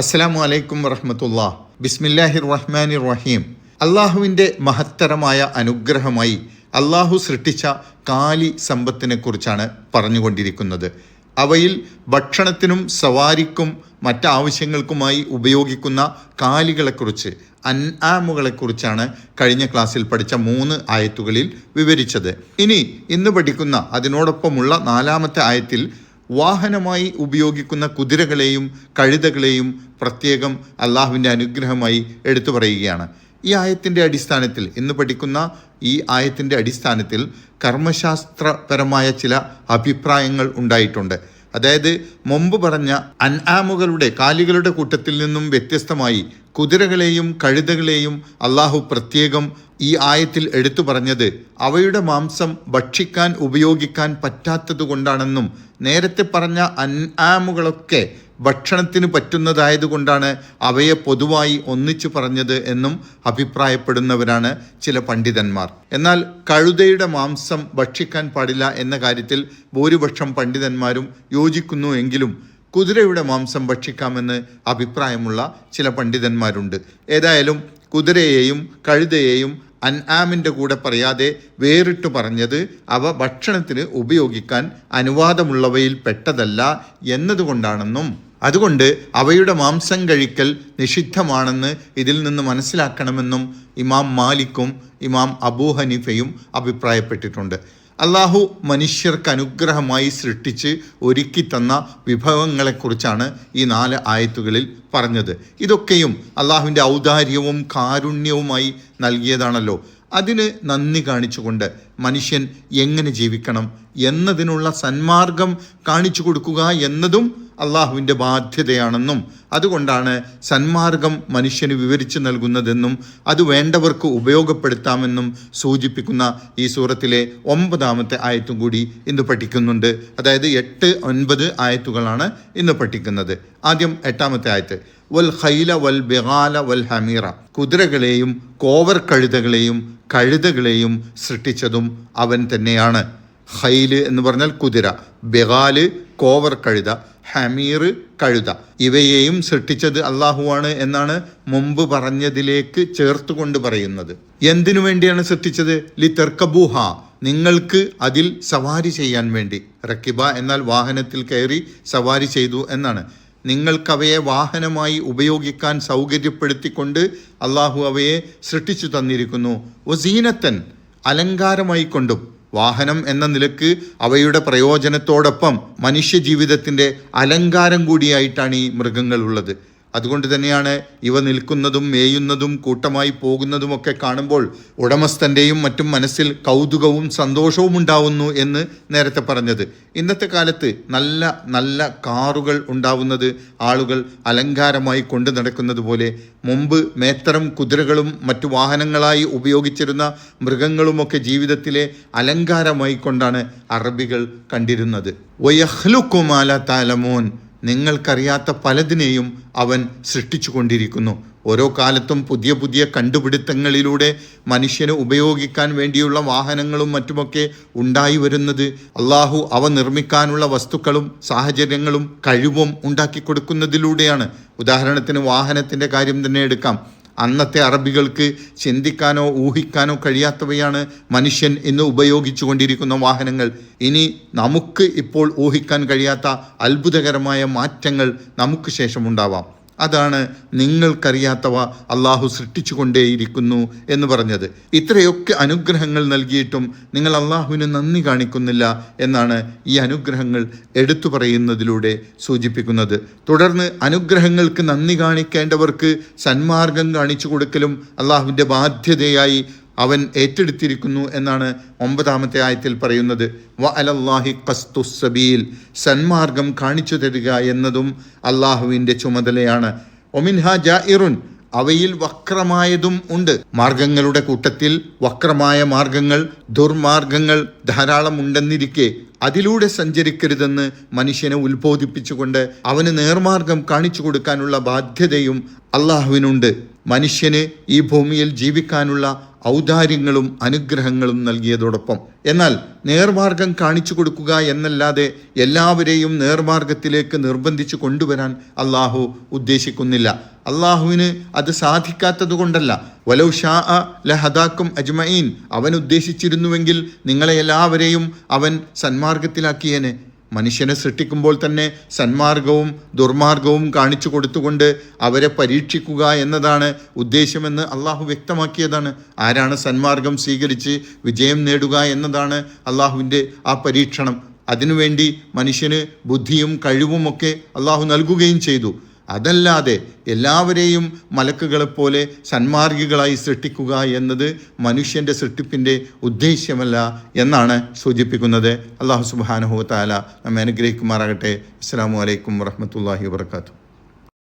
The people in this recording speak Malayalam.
അസ്സലാമു അലൈക്കും വറഹമത്തുള്ള. ബിസ്മില്ലാഹിർ റഹ്മാനിർ റഹീം അള്ളാഹുവിന്റെ മഹത്തരമായ അനുഗ്രഹമായി അള്ളാഹു സൃഷ്ടിച്ച കാലി സമ്പത്തിനെ കുറിച്ചാണ് പറഞ്ഞുകൊണ്ടിരിക്കുന്നത്. അവയിൽ ഭക്ഷണത്തിനും സവാരിക്കും മറ്റാവശ്യങ്ങൾക്കുമായി ഉപയോഗിക്കുന്ന കാലികളെക്കുറിച്ച് അൻആമുകളെക്കുറിച്ചാണ് കഴിഞ്ഞ ക്ലാസ്സിൽ പഠിച്ച മൂന്ന് ആയത്തുകളിൽ വിവരിച്ചത്. ഇനി ഇന്ന് പഠിക്കുന്ന അതിനോടൊപ്പമുള്ള നാലാമത്തെ ആയത്തിൽ വാഹനമായി ഉപയോഗിക്കുന്ന കുതിരകളെയും കഴുതകളെയും പ്രത്യേകം അള്ളാഹുവിന്റെ അനുഗ്രഹമായി എടുത്തു പറയുകയാണ്. ഈ ആയത്തിന്റെ അടിസ്ഥാനത്തിൽ ഇന്ന് പഠിക്കുന്ന ഈ ആയത്തിന്റെ അടിസ്ഥാനത്തിൽ കർമ്മശാസ്ത്രപരമായ ചില അഭിപ്രായങ്ങൾ ഉണ്ടായിട്ടുണ്ട്. അതായത് മുമ്പ് പറഞ്ഞ അൻആമുകളുടെ കാലികളുടെ കൂട്ടത്തിൽ നിന്നും വ്യത്യസ്തമായി കുതിരകളെയും കഴുതകളെയും അള്ളാഹു പ്രത്യേകം ഈ ആയത്തിൽ എടുത്തു പറഞ്ഞത് അവയുടെ മാംസം ഭക്ഷിക്കാൻ ഉപയോഗിക്കാൻ പറ്റാത്തത് കൊണ്ടാണെന്നും നേരത്തെ പറഞ്ഞ അൻആമുകളൊക്കെ ഭക്ഷണത്തിന് പറ്റുന്നതായതുകൊണ്ടാണ് അവയെ പൊതുവായി ഒന്നിച്ചു പറഞ്ഞത് എന്നും അഭിപ്രായപ്പെടുന്നവരാണ് ചില പണ്ഡിതന്മാർ. എന്നാൽ കഴുതയുടെ മാംസം ഭക്ഷിക്കാൻ പാടില്ല എന്ന കാര്യത്തിൽ ഭൂരിപക്ഷം പണ്ഡിതന്മാരും യോജിക്കുന്നു എങ്കിലും കുതിരയുടെ മാംസം ഭക്ഷിക്കാമെന്ന് അഭിപ്രായമുള്ള ചില പണ്ഡിതന്മാരുണ്ട്. ഏതായാലും കുതിരയെയും കഴുതയെയും അൻആമിന്റെ കൂടെ പറയാതെ വേറിട്ട് പറഞ്ഞത് അവ ഭക്ഷണത്തിന് ഉപയോഗിക്കാൻ അനുവാദമുള്ളവയിൽ പെട്ടതല്ല എന്നതുകൊണ്ടാണെന്നും അതുകൊണ്ട് അവയുടെ മാംസം കഴിക്കൽ നിഷിദ്ധമാണെന്ന് ഇതിൽ നിന്ന് മനസ്സിലാക്കണമെന്നും ഇമാം മാലിക്കും ഇമാം അബൂ ഹനീഫയും അഭിപ്രായപ്പെട്ടിട്ടുണ്ട്. അള്ളാഹു മനുഷ്യർക്ക് അനുഗ്രഹമായി സൃഷ്ടിച്ച് ഒരുക്കി തന്ന വിഭവങ്ങളെക്കുറിച്ചാണ് ഈ നാല് ആയത്തുകളിൽ പറഞ്ഞത്. ഇതൊക്കെയും അള്ളാഹുവിന്റെ ഔദാര്യവും കാരുണ്യവുമായി നൽകിയതാണല്ലോ. അതിന് നന്ദി കാണിച്ചുകൊണ്ട് മനുഷ്യൻ എങ്ങനെ ജീവിക്കണം എന്നതിനുള്ള സന്മാർഗം കാണിച്ചു കൊടുക്കുക എന്നതും അള്ളാഹുവിന്റെ ബാധ്യതയാണെന്നും അതുകൊണ്ടാണ് സന്മാർഗം മനുഷ്യന് വിവരിച്ചു നൽകുന്നതെന്നും അത് വേണ്ടവർക്ക് ഉപയോഗപ്പെടുത്താമെന്നും സൂചിപ്പിക്കുന്ന ഈ സൂറത്തിലെ ഒമ്പതാമത്തെ ആയത്തും കൂടി ഇന്ന് പഠിക്കുന്നുണ്ട്. അതായത് എട്ട് ഒൻപത് ആയത്തുകളാണ് ഇന്ന് പഠിക്കുന്നത്. ആദ്യം എട്ടാമത്തെ ആയത്ത്. വൽ ഖൈല വൽ ബെഹാല വൽ ഹമീറ. കുതിരകളെയും കോവർ കഴുതകളെയും കഴുതകളെയും സൃഷ്ടിച്ചതും അവൻ തന്നെയാണ്. ഖൈൽ എന്ന് പറഞ്ഞാൽ കുതിര. ബെഗാൽ കോവർ കഴുത ഹമീർ കഴുത. ഇവയെയും സൃഷ്ടിച്ചത് അള്ളാഹുവാണ് എന്നാണ് മുമ്പ് പറഞ്ഞതിലേക്ക് ചേർത്തുകൊണ്ട് പറയുന്നത്. എന്തിനു വേണ്ടിയാണ് സൃഷ്ടിച്ചത്? ലി നിങ്ങൾക്ക് അതിൽ സവാരി ചെയ്യാൻ വേണ്ടി. റക്കിബ എന്നാൽ വാഹനത്തിൽ കയറി സവാരി ചെയ്തു എന്നാണ്. നിങ്ങൾക്കവയെ വാഹനമായി ഉപയോഗിക്കാൻ സൗകര്യപ്പെടുത്തിക്കൊണ്ട് അള്ളാഹു അവയെ സൃഷ്ടിച്ചു തന്നിരിക്കുന്നു. വസീനത്തൻ അലങ്കാരമായി കൊണ്ടും വാഹനം എന്ന നിലയ്ക്ക് അവയുടെ പ്രയോജനത്തോടൊപ്പം മനുഷ്യ ജീവിതത്തിന്റെ അലങ്കാരം കൂടിയായിട്ടാണ് ഈ മൃഗങ്ങളുള്ളത്. അതുകൊണ്ട് തന്നെയാണ് ഇവ നിൽക്കുന്നതും മേയുന്നതും കൂട്ടമായി പോകുന്നതുമൊക്കെ കാണുമ്പോൾ ഉടമസ്ഥന്റെയും മറ്റും മനസ്സിൽ കൗതുകവും സന്തോഷവും ഉണ്ടാവുന്നു എന്ന് നേരത്തെ പറഞ്ഞത്. ഇന്നത്തെ കാലത്ത് നല്ല നല്ല കാറുകൾ ഉണ്ടാവുന്നത് ആളുകൾ അലങ്കാരമായി കൊണ്ടു നടക്കുന്നത് പോലെ മുമ്പ് മേത്തരം കുതിരകളും മറ്റു വാഹനങ്ങളായി ഉപയോഗിച്ചിരുന്ന മൃഗങ്ങളുമൊക്കെ ജീവിതത്തിലെ അലങ്കാരമായി കൊണ്ടാണ് അറബികൾ കണ്ടിരുന്നത്. വയഹ്ലുക്കുമാല താലമോൻ നിങ്ങൾക്കറിയാത്ത പലതിനെയും അവൻ സൃഷ്ടിച്ചു കൊണ്ടിരിക്കുന്നു ഓരോ കാലത്തും പുതിയ പുതിയ കണ്ടുപിടുത്തങ്ങളിലൂടെ മനുഷ്യന് ഉപയോഗിക്കാൻ വേണ്ടിയുള്ള വാഹനങ്ങളും മറ്റുമൊക്കെ ഉണ്ടായി വരുന്നത് അള്ളാഹു അവ നിർമ്മിക്കാനുള്ള വസ്തുക്കളും സാഹചര്യങ്ങളും കഴിവും ഉണ്ടാക്കി കൊടുക്കുന്നതിലൂടെയാണ്. ഉദാഹരണത്തിന് വാഹനത്തിന്റെ കാര്യം തന്നെ എടുക്കാം. അന്നത്തെ അറബികൾക്ക് ചിന്തിക്കാനോ ഊഹിക്കാനോ കഴിയാത്തവയാണ് മനുഷ്യൻ ഇന്ന് ഉപയോഗിച്ചു കൊണ്ടിരിക്കുന്ന വാഹനങ്ങൾ. ഇനി നമുക്ക് ഇപ്പോൾ ഊഹിക്കാൻ കഴിയാത്ത അത്ഭുതകരമായ മാറ്റങ്ങൾ നമുക്ക് ശേഷമുണ്ടാവാം. അതാണ് നിങ്ങൾക്കറിയാത്തവ അള്ളാഹു സൃഷ്ടിച്ചുകൊണ്ടേയിരിക്കുന്നു എന്ന് പറഞ്ഞത്. ഇത്രയൊക്കെ അനുഗ്രഹങ്ങൾ നൽകിയിട്ടും നിങ്ങൾ അള്ളാഹുവിന് നന്ദി കാണിക്കുന്നില്ല എന്നാണ് ഈ അനുഗ്രഹങ്ങൾ എടുത്തു പറയുന്നതിലൂടെ സൂചിപ്പിക്കുന്നത്. തുടർന്ന് അനുഗ്രഹങ്ങൾക്ക് നന്ദി കാണിക്കേണ്ടവർക്ക് സന്മാർഗം കാണിച്ചു കൊടുക്കലും അള്ളാഹുവിന്റെ ബാധ്യതയായി അവൻ ഏറ്റെടുത്തിരിക്കുന്നു എന്നാണ് ഒമ്പതാമത്തെ ആയത്തിൽ പറയുന്നത്. വ അലല്ലാഹി കസ്തുസബീൽ സന്മാർഗം കാണിച്ചു തരിക എന്നതും അള്ളാഹുവിന്റെ ചുമതലയാണ്. ഒമിൻഹ ജാഇറുൻ അവയിൽ വക്രമായതും ഉണ്ട്. മാർഗങ്ങളുടെ കൂട്ടത്തിൽ വക്രമായ മാർഗങ്ങൾ ദുർമാർഗങ്ങൾ ധാരാളം ഉണ്ടെന്നിരിക്കെ അതിലൂടെ സഞ്ചരിക്കരുതെന്ന് മനുഷ്യനെ ഉത്ബോധിപ്പിച്ചുകൊണ്ട് അവന് നേർമാർഗം കാണിച്ചു കൊടുക്കാനുള്ള ബാധ്യതയും അള്ളാഹുവിനുണ്ട്. മനുഷ്യന് ഈ ഭൂമിയിൽ ജീവിക്കാനുള്ള ഔദാര്യങ്ങളും അനുഗ്രഹങ്ങളും നൽകിയതോടൊപ്പം. എന്നാൽ നേർമാർഗം കാണിച്ചു കൊടുക്കുക എന്നല്ലാതെ എല്ലാവരെയും നേർമാർഗത്തിലേക്ക് നിർബന്ധിച്ചു കൊണ്ടുവരാൻ അള്ളാഹു ഉദ്ദേശിക്കുന്നില്ല. അള്ളാഹുവിന് അത് സാധിക്കാത്തത് കൊണ്ടല്ല. വലൗ ഷാ ലഹദാക്കും അജ്മഈൻ. അവൻ ഉദ്ദേശിച്ചിരുന്നുവെങ്കിൽ നിങ്ങളെ എല്ലാവരെയും അവൻ സന്മാർഗത്തിലാക്കിയേനെ. മനുഷ്യനെ സൃഷ്ടിക്കുമ്പോൾ തന്നെ സന്മാർഗവും ദുർമാർഗവും കാണിച്ചു കൊടുത്തുകൊണ്ട് അവരെ പരീക്ഷിക്കുക എന്നതാണ് ഉദ്ദേശമെന്ന് അള്ളാഹു വ്യക്തമാക്കിയതാണ്. ആരാണ് സന്മാർഗം സ്വീകരിച്ച് വിജയം നേടുക എന്നതാണ് അള്ളാഹുവിന്റെ ആ പരീക്ഷണം. അതിനുവേണ്ടി മനുഷ്യന് ബുദ്ധിയും കഴിവുമൊക്കെ അള്ളാഹു നൽകുകയും ചെയ്തു. അതല്ലാതെ എല്ലാവരെയും മലക്കുകളെപ്പോലെ സന്മാർഗികളായി സൃഷ്ടിക്കുക എന്നത് മനുഷ്യന്റെ സൃഷ്ടിപ്പിന്റെ ഉദ്ദേശ്യമല്ല എന്നാണ് സൂചിപ്പിക്കുന്നത്. അള്ളാഹു സുബാനഹു താല നമ്മെ അനുഗ്രഹിക്കുമാറാകട്ടെ. അസ്സാം വലൈക്കും വറഹമത്തല്ലാഹി വാത്തു